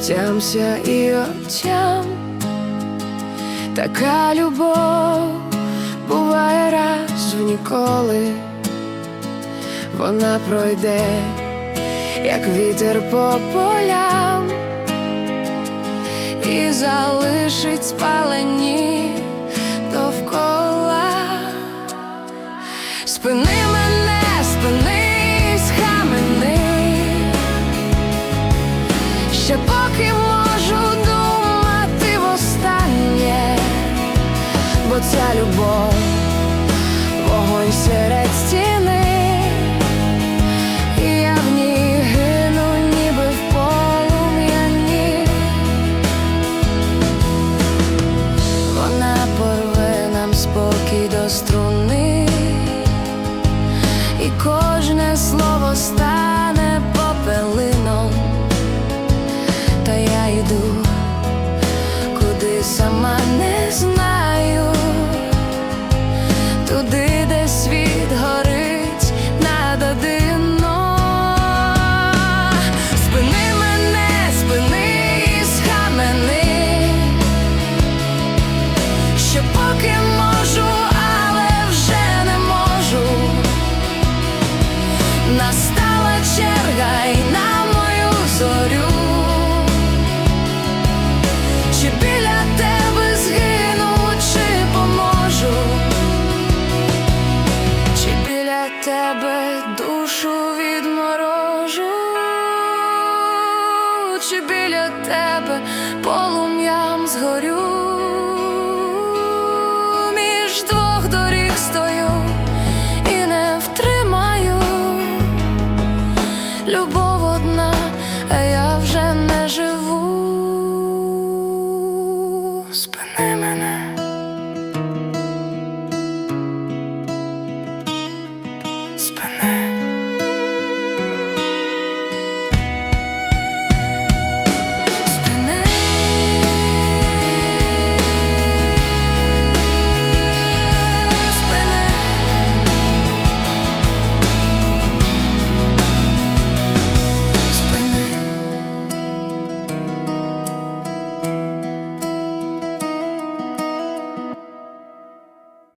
отямся і отям. Така любов буває раз в ніколи, вона пройде, як вітер по полям, і залишить спалені довкола. Спини ще поки можу думати востаннє, бо ця любов, вогонь серед стіни, і я в ній гину, ніби в полум'яні. Вона порве нам спокій до струни, туди, чи біля тебе полум'ям згорю. Між двох доріг стою і не втримаю. Любов